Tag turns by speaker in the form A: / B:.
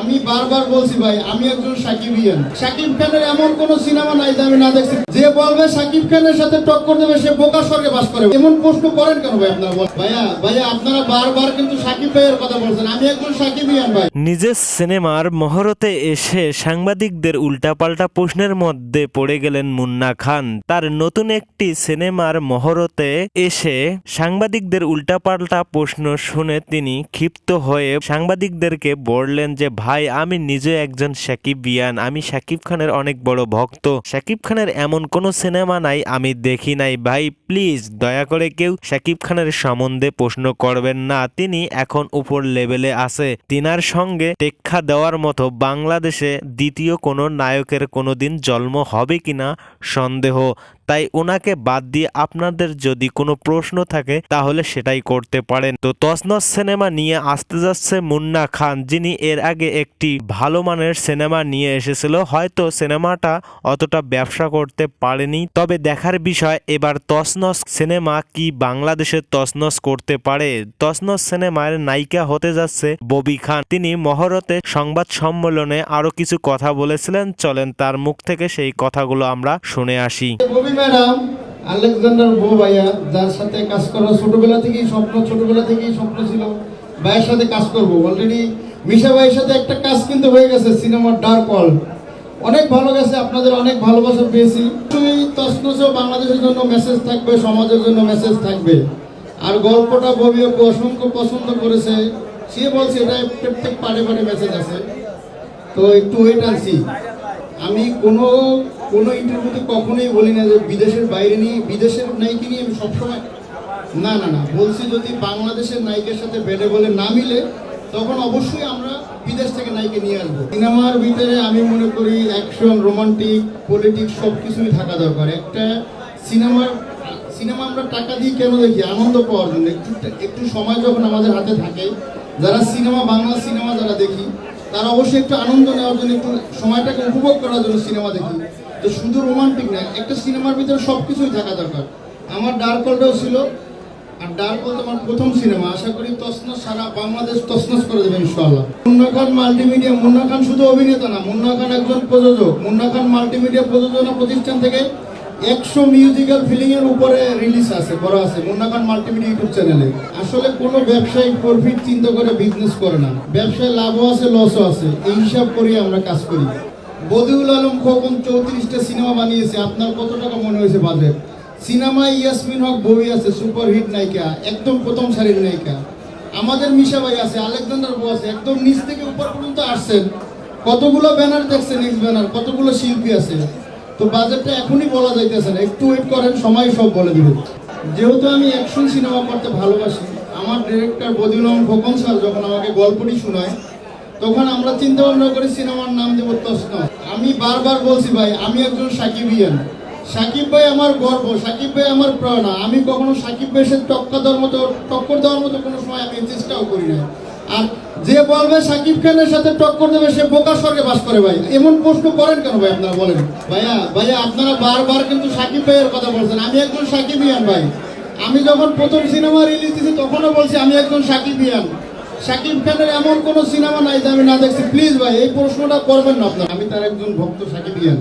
A: আমি বারবার বলছি ভাই, আমি একজন সাকিবিয়ান সাকিব খানের এমন কোন সিনেমা নাই যে আমি না দেখছি। যে বলবে সাকিব খানের সাথে টক্কর দেবে, সে বোকা স্বর্গে বাস করে। এমন প্রশ্ন করেন কেন ভাই আপনারা? বল- ভাইয়া ভাইয়া, আপনারা বারবার কিন্তু সাকিব ভাইয়ের কথা বলছেন। আমি একজন সাকিবিয়ান ভাই।
B: নিজের সিনেমার মহরতে এসে সাংবাদিকদের উল্টাপাল্টা প্রশ্নের মধ্যে পড়ে গেলেন মুন্না খান। তার নতুন একটি সিনেমার মহরতে এসে সাংবাদিকদের উল্টাপাল্টা প্রশ্ন শুনে তিনি ক্ষিপ্ত হয়ে সাংবাদিকদেরকে বললেন যে ভাই, আমি নিজে একজন সাকিবিয়ান আমি সাকিব খানের অনেক বড় ভক্ত। সাকিব খানের এমন কোনো সিনেমা নাই, আমি দেখি নাই। ভাই, প্লিজ, দয়া করে কেউ সাকিব খানের সম্বন্ধে প্রশ্ন করবেন না। তিনি এখন উপর লেভেলে আছে। তিনার সঙ্গে টেক্কা দেওয়ার মতো বাংলাদেশে দ্বিতীয় কোনো নায়কের কোনোদিন জন্ম হবে কিনা সন্দেহ। তাই ওনাকে বাদ দিয়ে আপনাদের যদি কোনো প্রশ্ন থাকে, তাহলে সেটাই করতে পারেন। তো তসনস সিনেমা নিয়ে আসতে যাচ্ছে মুন্না খান, যিনি এর আগে একটি ভালো মানের সিনেমা নিয়ে এসেছিল। হয়তো সিনেমাটা অতটা ব্যবসা করতে পারেনি। তবে দেখার বিষয়, এবার তসনস সিনেমা কি বাংলাদেশে তসনস করতে পারে? তসনস সিনেমার নায়িকা হতে যাচ্ছে ববি খান। তিনি মহরতে সংবাদ সম্মেলনে আরও কিছু কথা বলেছিলেন। চলেন তার মুখ থেকে সেই কথাগুলো আমরা শুনে আসি।
A: ম্যাডাম, আলেকজান্ডার বউ ভাইয়া যার সাথে কাজ করা, ছোটবেলা থেকেই স্বপ্ন, ছোটবেলা থেকেই স্বপ্ন ছিল, ভাইয়ের সাথে কাজ করব। অলরেডি মিশা ভাইয়ের সাথে একটা কাজ কিন্তু হয়ে গেছে সিনেমার ডার্ক ওয়াল অনেক ভালো গেছে, আপনাদের অনেক ভালোবাসা পেয়েছি। তুই তসনসেও বাংলাদেশের জন্য মেসেজ থাকবে, সমাজের জন্য মেসেজ থাকবে। আর গল্পটা, ববি আপু অসংখ্য পছন্দ করেছে। সে বলছে, এটা প্রত্যেক পারে পাড়ে মেসেজ আছে। তো একটু ওয়েট আনছি আমি কোনো কোনো ইন্টারভিউতে কখনোই বলি না যে বিদেশের বাইরে নিয়ে, বিদেশের নায়িকা নিয়ে আমি সবসময় না না না, বলছি যদি বাংলাদেশের নায়িকের সাথে বেডে বলে না মিলে, তখন অবশ্যই আমরা বিদেশ থেকে নায়িকা নিয়ে আসব। সিনেমার ভিতরে আমি মনে করি অ্যাকশন রোমান্টিক পলিটিক্স সব কিছুই থাকা দরকার। একটা সিনেমার সিনেমা আমরা টাকা দিয়ে কেন দেখি? আনন্দ পাওয়ার জন্য। একটু একটু সময় যখন আমাদের হাতে থাকে, যারা সিনেমা, বাংলা সিনেমা যারা দেখি, তারা অবশ্যই একটু আনন্দ নেওয়ার জন্য, একটু সময়টাকে উপভোগ করার জন্য সিনেমা দেখি। তো শুধু রোমান্টিক না, একটা সিনেমার ভিতরে সব কিছুই থাকা দরকার। আমার ডার্ক হলটাও ছিল, আর ডার্ক হল আমার প্রথম সিনেমা আশা করি তসনস সারা বাংলাদেশ তসনস করে দেবে ইনশাআল্লাহ। মুন্না খান মাল্টিমিডিয়া মুন্না খান শুধু অভিনেতা না, মুন্না খান একজন প্রযোজক। মুন্না খান মাল্টিমিডিয়া প্রযোজনা প্রতিষ্ঠান থেকে একশো মিউজিক্যাল ফিলিং এর উপরে রিলিজ আছে, করা আছে, মুন্না খান মাল্টিমিডিয়া ইউটিউব চ্যানেলে আসলে কোনো ব্যবসায়িক প্রফিট চিন্তা করে বিজনেস করে না। ব্যবসায় লাভও আছে লসও আছে, এই হিসাব করে আমরা কাজ করি। বদিউল আলম খোকন চৌত্রিশটা সিনেমা বানিয়েছে। আপনার কত টাকা মনে হয়েছে বাজেট সিনেমায় ইয়াসমিন হক বই আছে সুপার হিট নায়িকা, একদম প্রথম সারির নায়িকা। আমাদের মিশা ভাই আছে, আলেকজান্ডার বউ আছে, একদম নিচ থেকে উপর পর্যন্ত আসছেন। কতগুলো ব্যানার দেখছেন নিউজ ব্যানার কতগুলো শিল্পী আছে? তো বাজেটটা এখনই বলা যাইতেছে না, একটু ওয়েট করেন, সময় সব বলে দিবে। যেহেতু আমি অ্যাকশন সিনেমা করতে ভালোবাসি, আমার ডিরেক্টর বদিউল আলম খোকন স্যার যখন আমাকে গল্পটি শোনায় তখন আমরা চিন্তা ভাবনা করি সিনেমার নাম দেবো তসন আমি বারবার বলছি ভাই, আমি একজন সাকিবিয়ান সাকিব ভাই আমার গর্ব, সাকিব ভাই আমার প্রেরণা। আমি কখনো সাকিব ভাইয়ের সাথে টক্কর দেওয়ার মতো, টক্কর দেওয়ার মতো কোনো সময় আমি চেষ্টাও করি না আর যে বলবে সাকিব খানের সাথে টক্কর দেবে, সে বোকা স্বর্গে বাস করে ভাই। এমন প্রশ্ন করেন কেন ভাই আপনারা বলেন? ভাইয়া ভাইয়া, আপনারা বারবার কিন্তু সাকিব ভাইয়ের কথা বলছেন। আমি একজন সাকিবিয়ান ভাই। আমি যখন প্রথম সিনেমা রিলিজ দিয়েছি, তখনও বলছি আমি একজন সাকিবিয়ান শাকিব খানের এমন কোন সিনেমা নাই যে আমি না দেখছি। প্লিজ ভাই, এই প্রশ্নটা করবেন না আপনার। আমি তার একজন ভক্ত সাকিবিয়ান